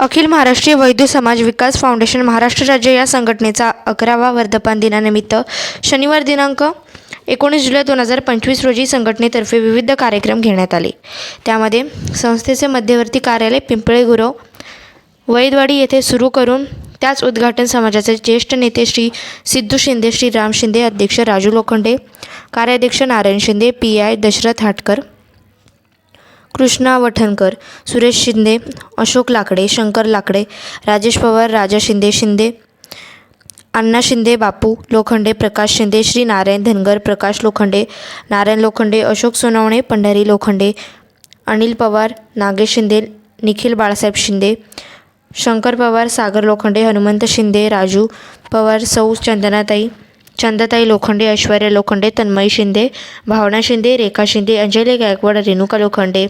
अखिल महाराष्ट्रीय वैद्य समाज विकास फाउंडेशन महाराष्ट्र राज्य या संघटनेचा अकरावा वर्धपान दिनानिमित्त शनिवार दिनांक एकोणीस जुलै दोन हजार पंचवीस रोजी संघटनेतर्फे विविध कार्यक्रम घेण्यात आले. त्यामध्ये संस्थेचे मध्यवर्ती कार्यालय पिंपळे गुरव वैदवाडी येथे सुरू करून त्याच उद्घाटन समाजाचे ज्येष्ठ नेते श्री सिद्धू शिंदे श्री राम शिंदे अध्यक्ष राजू लोखंडे कार्याध्यक्ष नारायण शिंदे पी आय दशरथ हाटकर कृष्णा वठणकर सुरेश शिंदे अशोक लाकडे शंकर लाकडे राजेश पवार राजा शिंदे शिंदे अण्णा शिंदे बापू लोखंडे प्रकाश शिंदे श्री नारायण धनगर प्रकाश लोखंडे नारायण लोखंडे अशोक सोनवणे पंढरी लोखंडे अनिल पवार नागेश शिंदे निखिल बाळासाहेब शिंदे शंकर पवार सागर लोखंडे हनुमंत शिंदे राजू पवार सौ चंदनाताई चंदाताई लोखंडे ऐश्वर्या लोखंडे तन्मयी शिंदे भावना शिंदे रेखा शिंदे अंजली गायकवाड रेणुका लोखंडे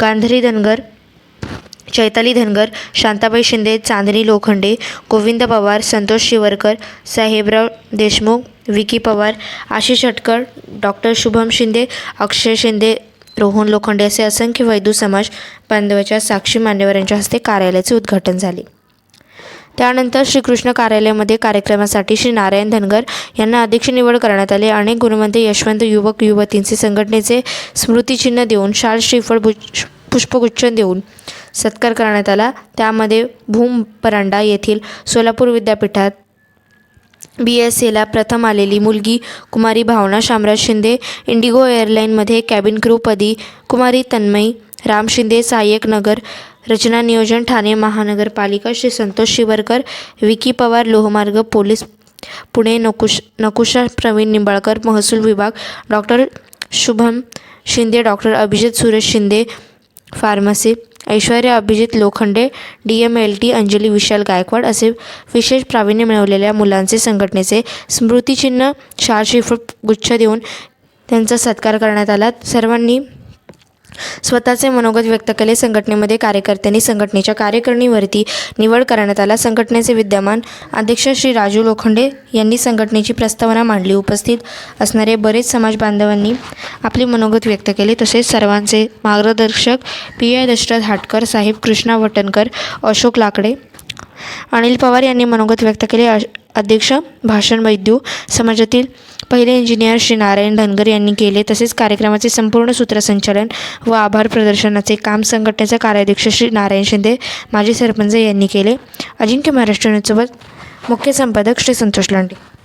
गांधरी धनगर चैताली धनगर शांताबाई शिंदे चांदनी लोखंडे गोविंद पवार संतोष शिवरकर साहेबराव देशमुख विकी पवार आशिष हटकर डॉक्टर शुभम शिंदे अक्षय शिंदे रोहन लोखंडे असे असंख्य वैदू समाज बांधवाच्या साक्षी मान्यवरांच्या हस्ते कार्यालयाचे उद्घाटन झाले. त्यानंतर श्रीकृष्ण कार्यालयामध्ये कार्यक्रमासाठी श्री नारायण धनगर यांना अध्यक्ष निवड करण्यात आले. अनेक गुणवंत यशवंत युवक युवतींचे संघटनेचे स्मृतिचिन्ह देऊन शाल श्रीफळ पुष्पगुच्छ देऊन सत्कार करण्यात आला. त्यामध्ये भूम परांडा येथील सोलापूर विद्यापीठात बी एस एला प्रथम आलेली मुलगी कुमारी भावना शामराज शिंदे इंडिगो एअरलाईनमध्ये कॅबिन क्रूपदी कुमारी तन्मयी राम शिंदे सहाय्यक नगर रचना नियोजन ठाणे महानगरपालिका श्री संतोष शिवरकर विकी पवार लोहमार्ग पोलीस पुणे नकुश नकुशा प्रवीण निंबाळकर महसूल विभाग doctor Shubham Shinde doctor Abhijit Suresh Shinde pharmacy Aishwarya Abhijit Lokhande D M L T Anjali Vishal Gaikwad असे विशेष प्रावीण्य मिळवलेल्या मुलांचे संघटनेचे स्मृतिचिन्ह शार श्रीफळ गुच्छ देऊन त्यांचा सत्कार करण्यात आला. सर्वांनी स्वतःचे मनोगत व्यक्त केले. संघटनेमध्ये कार्यकर्त्यांनी संघटनेच्या कार्यकारिणीवरती निवड करण्यात आला. संघटनेचे विद्यमान अध्यक्ष श्री राजू लोखंडे यांनी संघटनेची प्रस्तावना मांडली. उपस्थित असणारे बरेच समाज बांधवांनी आपले मनोगत व्यक्त केले. तसेच सर्वांचे मार्गदर्शक पी. आय. दशरथ हाटकर साहेब कृष्णा वटणकर अशोक लाकडे अनिल पवार यांनी मनोगत व्यक्त केले. अध्यक्ष भाषण वैद्यू समाजातील पहिले इंजिनियर श्री नारायण धनगर यांनी केले. तसेच कार्यक्रमाचे संपूर्ण सूत्रसंचालन व आभार प्रदर्शनाचे काम संघटनेचे कार्याध्यक्ष श्री नारायण शिंदे माजी सरपंच यांनी केले. अजिंक्य महाराष्ट्र न्यूजसोबत मुख्य संपादक श्री संतोष लांडे.